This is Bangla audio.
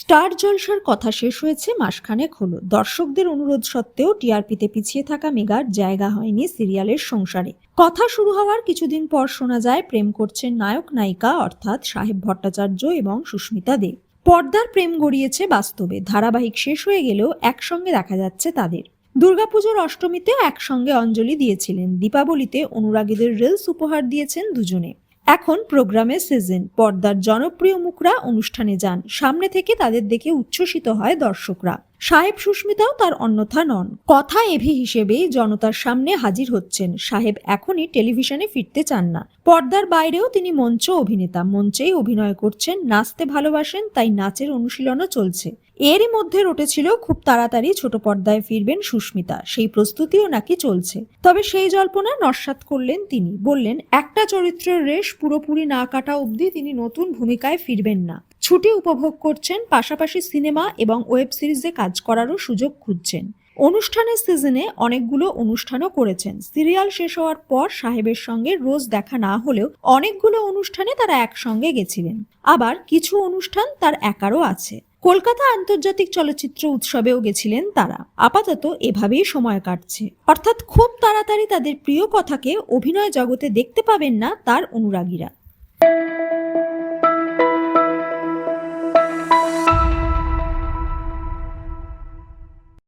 স্টার জলসার কথা শেষ হয়েছে মাসখানেক হলো। দর্শকদের অনুরোধ সত্ত্বেও টিআরপিতে পিছিয়ে থাকা মেগার জায়গা হয়নি সিরিয়ালের সংসারে। কথা শুরু হওয়ার কিছুদিন পর শোনা যায়, প্রেম করছেন নায়ক নায়িকা অর্থাৎ সাহেব ভট্টাচার্য এবং সুস্মিতা দে। পর্দার প্রেম গড়িয়েছে বাস্তবে, ধারাবাহিক শেষ হয়ে গেলেও একসঙ্গে দেখা যাচ্ছে তাদের। দুর্গাপুজোর অষ্টমীতেও একসঙ্গে অঞ্জলি দিয়েছিলেন। দীপাবলিতে অনুরাগীদের রিলস উপহার দিয়েছেন দুজনে। এখন প্রোগ্রামের সিজন পর্দার জনপ্রিয় মুখরা অনুষ্ঠানে যান। সামনে থেকে তাদের দেখে উচ্ছ্বসিত হয় দর্শকরা। সাহেব সুস্মিতাও তার অন্যথা নন। কথা এভি হিসেবে জনতার সামনে হাজির হচ্ছেন। সাহেব এখনই টেলিভিশনে ফিরতে চান না। পর্দার বাইরেও তিনি মঞ্চ অভিনেতা। মঞ্চেই অভিনয় করছেন, নাচতে ভালোবাসেন, তাই নাচের অনুশীলনও চলছে। এরই মধ্যে রটেছিল খুব তাড়াতাড়ি ছোট পর্দায় ফিরবেন সুস্মিতা। সেই প্রস্তুতিও নাকি চলছে। তবে সেই জল্পনা নস্বাত করলেন তিনি। বললেন, একটা চরিত্রের রেশ পুরোপুরি না কাটা অবধি তিনি নতুন ভূমিকায় ফিরবেন না। ছুটি উপভোগ করছেন, পাশাপাশি সিনেমা এবং ওয়েব সিরিজে কাজ করারও সুযোগ খুঁজছেন। অনুষ্ঠানের সিজনে অনেকগুলো অনুষ্ঠানও করেছেন। সিরিয়াল শেষ হওয়ার পর সাহেবের সঙ্গে রোজ দেখা না হলেও অনেকগুলো অনুষ্ঠানে তারা একসঙ্গে গেছিলেন। আবার কিছু অনুষ্ঠান তার একারও আছে। কলকাতা আন্তর্জাতিক চলচ্চিত্র উৎসবেও গেছিলেন তারা। আপাতত এভাবেই সময় কাটছে। অর্থাৎ খুব তাড়াতাড়ি তাদের প্রিয় কথাকে অভিনয় জগতে দেখতে পাবেন না তার অনুরাগীরা।